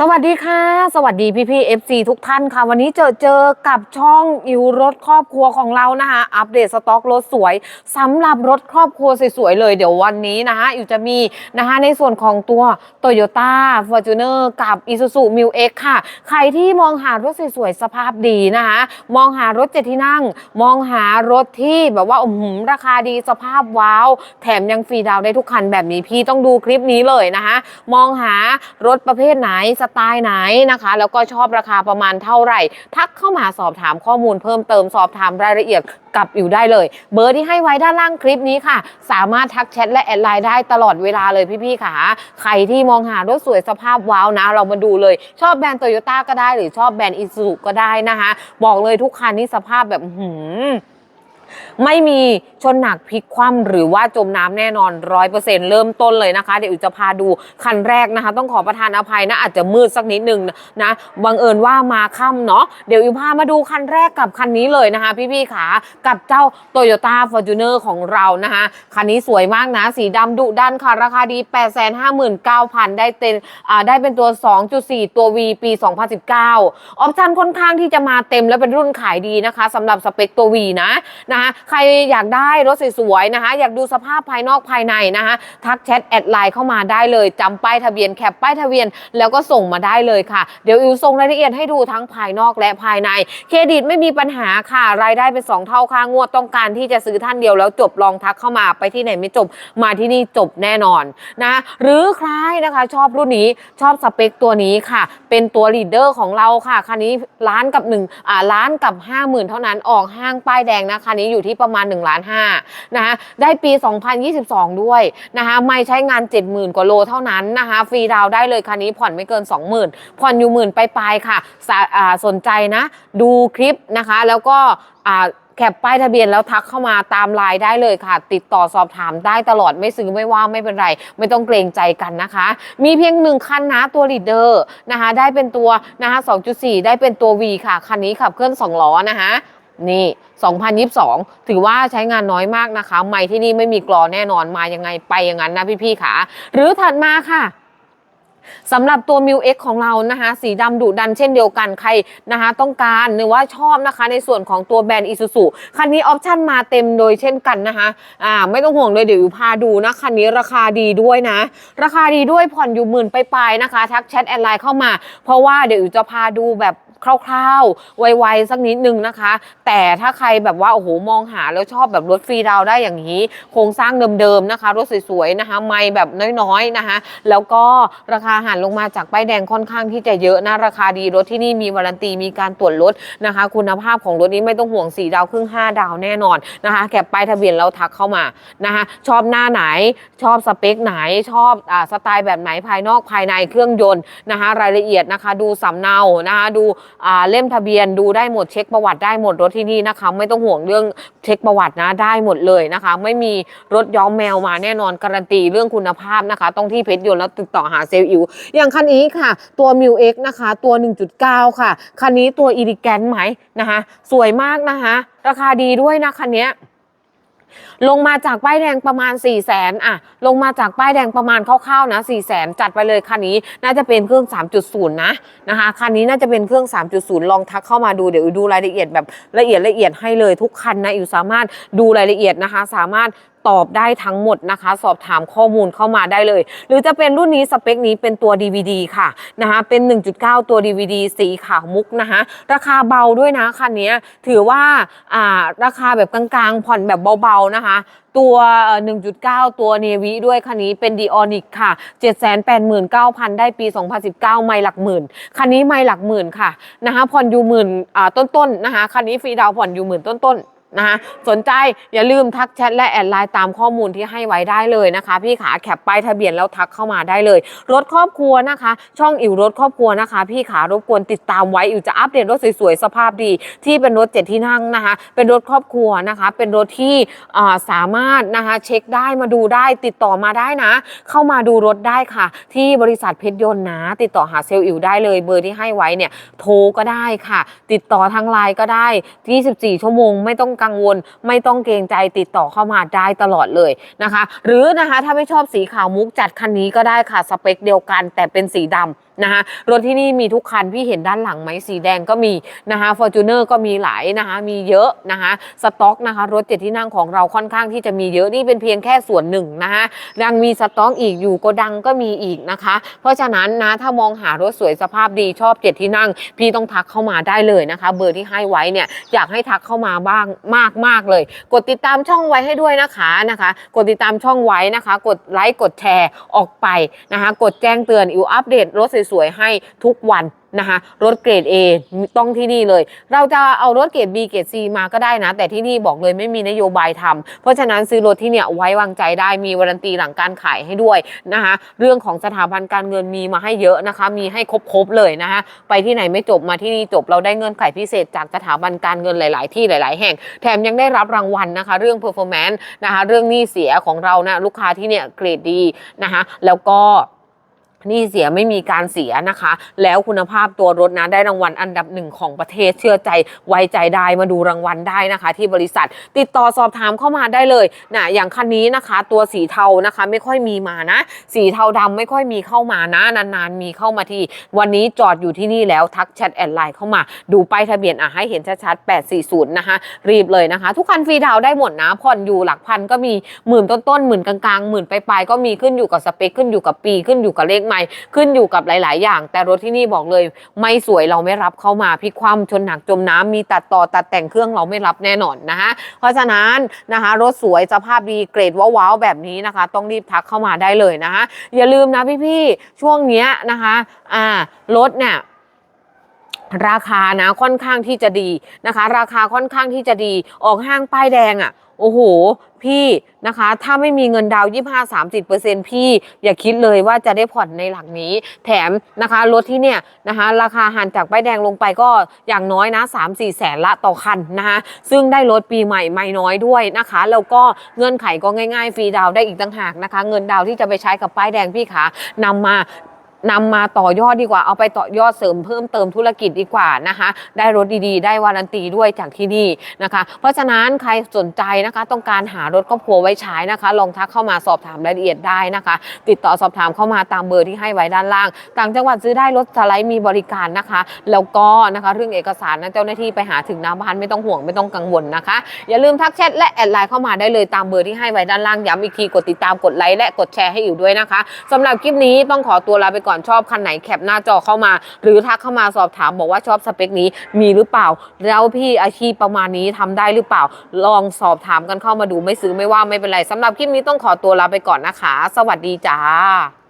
สวัสดีค่ะ สวัสดีพี่พี่ๆ FC ทุกท่านค่ะ วันนี้เจอเจอกับช่องอิวรถครอบครัวของเรานะคะ อัปเดตสต็อกรถสวยสำหรับรถครอบครัวสวยๆเลยเดี๋ยววันนี้นะคะอิวจะมีนะคะในส่วนของตัว Toyota Fortuner กับ Isuzu m u X ค่ะ ใครที่มองหารถสวยๆสภาพดีนะคะ มองหารถเจ็ดที่นั่ง มองหารถที่แบบว่าอือหือราคาดีสภาพว้าว แถมยังฟรีดาวได้ทุกคันแบบนี้พี่ต้องดูคลิปนี้เลยนะคะมองหารถประเภทไหนไตล์ไหนนะคะ แล้วก็ชอบราคาประมาณเท่าไหร่ ทักเข้ามาสอบถามข้อมูลเพิ่มเติมสอบถามรายละเอียดกับอยู่ได้เลย เบอร์ที่ให้ไว้ด้านล่างคลิปนี้ค่ะ สามารถทักแชทและแอดไลน์ได้ตลอดเวลาเลยพี่ๆค่ะ ใครที่มองหารถสวยสภาพว้าวนะ เรามาดูเลย ชอบแบรนด์โตโยต้าก็ได้หรือชอบแบรนด์อิซูก็ได้นะคะ บอกเลยทุกคันนี้สภาพแบบหือ ไม่มีชนหนักพลิกคว่ำหรือว่าจมน้ำแน่นอนร้อยเปอร์เซ็นเริ่มต้นเลยนะคะ เดี๋ยวอิวจะพาดูคันแรกนะคะ ต้องขอประทานอภัยนะ อาจจะมืดสักนิดนึงนะบังเอิญว่ามาค่ำเนาะเดี๋ยวอิวพามาดูคันแรกกับคันนี้เลยนะคะ พี่ๆขากับเจ้า Toyota Fortuner ของเรานะคะ คันนี้สวยมากนะ สีดำดุดันค่ะ ราคาดี 859,000 ได้เต็มอ่าได้เป็นตัว 2.4 ตัว V ปี 2019 ออปชั่นค่อนข้างที่จะมาเต็มและเป็นรุ่นขายดีนะคะสำหรับสเปคตัว V นะนะคะใครอยากได้รถสวยๆนะคะ อยากดูสภาพภายนอกภายในนะคะทักแชทแอดไลน์เข้ามาได้เลยจำป้ายทะเบียนแคปป้ายทะเบียน แล้วก็ส่งมาได้เลยค่ะ เดี๋ยวอิวส่งรายละเอียดให้ดูทั้งภายนอกและภายใน เครดิตไม่มีปัญหาค่ะ รายได้เป็น 2 เท่าค่างวดต้องการที่จะซื้อท่านเดียวแล้วจบลองทักเข้ามาไปที่ไหนไม่จบมาที่นี่จบแน่นอนนะหรือใครนะคะชอบรุ่นนี้ชอบสเปคตัวนี้ค่ะ เป็นตัวลีดเดอร์ของเราค่ะคันนี้ล้านกับ1อ่าล้านกับ 50,000 เท่านั้นออกห้างป้ายแดงนะคันนี้อยู่ที่ประมาณ1ล้าน5นะคะได้ปี 2022 ด้วยนะคะไม่ใช้งาน 70,000 กว่าโลเท่านั้นนะคะฟรีดาวได้เลยคันนี้ผ่อนไม่เกิน 20,000 ผ่อนอยู่หมื่นปลายๆค่ะสาอ่าสนใจนะ ดูคลิปนะคะ แล้วก็แคปป้ายทะเบียนแล้วทักเข้ามาตามไลน์ได้เลยค่ะ ติดต่อสอบถามได้ตลอดไม่ซื้อไม่ว่าไม่เป็นไร ไม่ต้องเกรงใจกันนะคะ มีเพียงหนึ่งคันนะตัวลีดเดอร์นะคะ ได้เป็นตัวนะคะ2.4 ได้เป็นตัว V ค่ะ คันนี้ขับเคลื่อน2ล้อนะคะ นี่ 2022 ถือว่าใช้งานน้อยมากนะคะ ไม่ที่นี่ไม่มีกรอแน่นอนมายังไงไปอย่างนั้นนะพี่ๆค่ะ หรือถัดมาค่ะสำหรับตัว m ิว X ของเรานะคะสีดำดุดันเช่นเดียวกันใครนะคะต้องการหรือว่าชอบนะคะ ในส่วนของตัวแบรนด์ Isuzu คันนี้ออปชั่นมาเต็มโดยเช่นกันนะคะอ่าไม่ต้องห่วงเลยเดี๋ยวอยู่พาดูนะคันนี้ราคาดีด้วยนะ ราคาดีด้วยผ่อนอยู่หมื่นไปๆนะคะ ทักแชทแอดไลน์เข้ามา เพราะว่าเดี๋ยวอยู่จะพาดูแบบ คร่าวๆ ไวๆสักนิดนึงนะคะ แต่ถ้าใครแบบว่าโอ้โหมองหาแล้วชอบแบบรถฟรีดาวได้อย่างนี้ โครงสร้างเดิมๆนะคะ รถสวยๆนะคะ ไม่แบบน้อยๆนะคะ แล้วก็ราคาหันลงมาจากป้ายแดงค่อนข้างที่จะเยอะนะราคาดีรถที่นี่มีวารันตีมีการตรวจรถนะคะ คุณภาพของรถนี้ไม่ต้องห่วง4ดาวครึ่ง5 ดาวแน่นอนนะคะแคปป้ายทะเบียนแล้วทักเข้ามานะคะ ชอบหน้าไหนชอบสเปคไหนชอบอสไตล์แบบไหนภายนอกภายในเครื่องยนต์นะคะ รายละเอียดนะคะ ดูสำเนานะคะดูเล่มทะเบียนดูได้หมดเช็คประวัติได้หมดรถที่นี่นะคะ ไม่ต้องห่วงเรื่องเช็คประวัตินะได้หมดเลยนะคะ ไม่มีรถย้อมแมวมาแน่นอนการันตีเรื่องคุณภาพนะคะ ต้องที่เพชรยนต์แล้วติดต่อหาเซลล์อิวอย่างคันนี้ค่ะ ตัวมิว X นะคะตัว 1.9 ค่ะ คันนี้ตัวอีริแกนไหมนะคะ สวยมากนะคะ ราคาดีด้วยนะคันนี้ ลงมาจากป้ายแดงประมาณ4ี่แสนอะลงมาจากป้ายแดงประมาณคร่าวๆนะ4ี่แสนจัดไปเลยคันนี้น่าจะเป็นเครื่อง 3.0 นะนะคะคันนี้น่าจะเป็นเครื่อง 3.0 ลองทักเข้ามาดูเดี๋ยวดูรายละเอียดแบบละเอียดละเอียดให้เลยทุกคันนะอิวสามารถดูรายละเอียดนะคะ สามารถ ตอบได้ทั้งหมดนะคะ สอบถามข้อมูลเข้ามาได้เลย หรือจะเป็นรุ่นนี้สเปคนี้เป็นตัว DVD ค่ะนะคะเป็น 1.9 ตัว DVD สีขาวมุกนะคะราคาเบาด้วยนะคันนี้ถือว่าอ่าราคาแบบกลางๆ ผ่อนแบบเบาๆนะคะตัว 1.9 ตัวเนวิด้วยคันนี้เป็นดีออนิกค่ะ 789,000 ได้ปี 2019 ไม่หลักหมื่น คันนี้ไม่หลักหมื่นค่ะนะคะผ่อนอยู่หมื่นต้นๆนะคะคันนี้ฟรีดาวผ่อนอยู่หมื่นต้นๆ นะคะสนใจอย่าลืมทักแชทและแอดไลน์ตามข้อมูลที่ให้ไว้ได้เลยนะคะ พี่ขาแคปป้ายทะเบียนแล้วทักเข้ามาได้เลย รถครอบครัวนะคะ ช่องอิ๋วรถครอบครัวนะคะ พี่ขารบกวนติดตามไว้อิ๋วจะอัปเดตรถสวยๆสภาพดี ที่เป็นรถเจ็ดที่นั่งนะคะ เป็นรถครอบครัวนะคะ เป็นรถที่สามารถนะคะเช็คได้มาดูได้ติดต่อมาได้นะ เข้ามาดูรถได้ค่ะ ที่บริษัทเพชรยนต์นะ ติดต่อหาเซลล์อิ๋วได้เลยเบอร์ที่ให้ไว้เนี่ยโทรก็ได้ค่ะ ติดต่อทางไลน์ก็ได้ 24 ชั่วโมงไม่ต้องกากังวล ไม่ต้องเกรงใจติดต่อเข้ามาได้ตลอดเลยนะคะ หรือนะคะถ้าไม่ชอบสีขาวมุกจัดคันนี้ก็ได้ค่ะสเปคเดียวกัน แต่เป็นสีดำนะคะรถที่นี่มีทุกคันพี่เห็นด้านหลังไหมสีแดงก็มีนะคะฟอร์จูเนอร์ก็มีหลายนะคะมีเยอะนะคะสต็อกนะคะรถเจ็ดที่นั่งของเราค่อนข้างที่จะมีเยอะนี่เป็นเพียงแค่ส่วนหนึ่งนะคะยังมีสต็อกอีกอยู่โกดังก็มีอีกนะคะ เพราะฉะนั้นนะถ้ามองหารถสวยสภาพดีชอบเจ็ดที่นั่ง พี่ต้องทักเข้ามาได้เลยนะคะ เบอร์ที่ให้ไว้เนี่ยอยากให้ทักเข้ามาบ้างมากมากเลย กดติดตามช่องไว้ให้ด้วยนะคะนะคะ กดติดตามช่องไว้นะคะ กดไลค์กดแชร์ออกไปนะคะ กดแจ้งเตือนอิวอัปเดตรถสวยๆให้ทุกวัน นะคะรถเกรด A ต้องที่นี่เลย เราจะเอารถเกรด B เกรด C มาก็ได้นะ แต่ที่นี่บอกเลยไม่มีนโยบายทำเพราะฉะนั้นซื้อรถที่เนี่ยไว้วางใจได้มีวารันตีหลังการขายให้ด้วยนะคะเรื่องของสถาบันการเงินมีมาให้เยอะนะคะ มีให้ครบๆเลยนะคะไปที่ไหนไม่จบมาที่นี่จบเราได้เงื่อนไขพิเศษจากสถาบันการเงินหลาย ๆ ที่หลาย ๆ แห่ง แถมยังได้รับรางวัลนะคะ เรื่อง performance นะคะเรื่องหนี้เสียของเรานะลูกค้าที่เนี่ยเกรดดีนะคะแล้วก็ หนี่เสียไม่มีการเสียนะคะ แล้วคุณภาพตัวรถนะได้รางวัลอันดับหนึ่งของประเทศเชื่อใจไว้ใจได้มาดูรางวัลได้นะคะ ที่บริษัทติดต่อสอบถามเข้ามาได้เลยนะอย่างคันนี้นะคะ ตัวสีเทานะคะไม่ค่อยมีมานะ สีเทาดำไม่ค่อยมีเข้ามานะนานๆมีเข้ามาทีวันนี้จอดอยู่ที่นี่แล้วทักแชทแอดไลน์เข้ามาดูป้ายทะเบียนอะให้เห็นชัดๆ840นะคะรีบเลยนะคะ ทุกคันฟรีดาวได้หมดนะผ่อนอยู่หลักพันก็มีหมื่นต้นๆหมื่นกลางๆหมื่นปลายๆก็มีขึ้นอยู่กับสเปคขึ้นอยู่กับปีขึ้นอยู่กับเลขไมล์ขึ้นอยู่กับหลาย ๆ อย่าง แต่รถที่นี่บอกเลย ไม่สวยเราไม่รับเข้ามาพิคว่ำชนหนักจมน้ำมีตัดต่อตัดแต่งเครื่องเราไม่รับแน่นอนนะคะเพราะฉะนั้นนะคะรถสวยสภาพดีเกรดว้าวๆแบบนี้นะคะ ต้องรีบทักเข้ามาได้เลยนะคะอย่าลืมนะพี่ๆช่วงเนี้ยนะคะอ่ารถเนี่ยราคานะค่อนข้างที่จะดีนะคะ ราคาค่อนข้างที่จะดีออกห้างป้ายแดงอะ่ะ โอ้โห พี่นะคะ ถ้าไม่มีเงินดาวน์25 30เปอร์เซ็นพี่อย่าคิดเลยว่าจะได้ผ่อนในหลักนี้ แถมนะคะรถที่เนี่ยนะคะ ราคาหันจากป้ายแดงลงไปก็อย่างน้อยนะ3 4แสนละต่อคันนะคะซึ่งได้รถปีใหม่ไม่น้อยด้วยนะคะ แล้วก็เงื่อนไขก็ง่ายๆ ฟรีดาวได้อีกต่างหากนะคะ เงินดาวที่จะไปใช้กับป้ายแดงพี่ขานำมา นำมาต่อยอดดีกว่าเอาไปต่อยอดเสริมเพิ่มเติมธุรกิจดีกว่านะคะ ได้รถดีๆ ได้วารันตีด้วยจากที่นี่นะคะ เพราะฉะนั้นใครสนใจนะคะ ต้องการหารถครอบครัวไว้ใช้นะคะ ลองทักเข้ามาสอบถามรายละเอียดได้นะคะ ติดต่อสอบถามเข้ามาตามเบอร์ที่ให้ไว้ด้านล่าง ต่างจังหวัดซื้อได้รถสไลด์มีบริการนะคะ แล้วก็นะคะเรื่องเอกสารนะเจ้าหน้าที่ไปหาถึงหน้าบ้านไม่ต้องห่วงไม่ต้องกังวลนะคะ อย่าลืมทักแชทและแอดไลน์เข้ามาได้เลยตามเบอร์ที่ให้ไว้ด้านล่างย้ำอีกทีกดติดตามกดไลค์และกดแชร์ให้อยู่ด้วยนะคะสำหรับคลิปนี้ต้องขอตัวลาไปก่อนชอบคันไหนแคปหน้าจอเข้ามา หรือทักเข้ามาสอบถามบอกว่าชอบสเปคนี้มีหรือเปล่า แล้วพี่อาชีพประมาณนี้ทำได้หรือเปล่า ลองสอบถามกันเข้ามาดูไม่ซื้อไม่ว่าไม่เป็นไรสำหรับคลิปนี้ต้องขอตัวลาไปก่อนนะคะ สวัสดีจ้า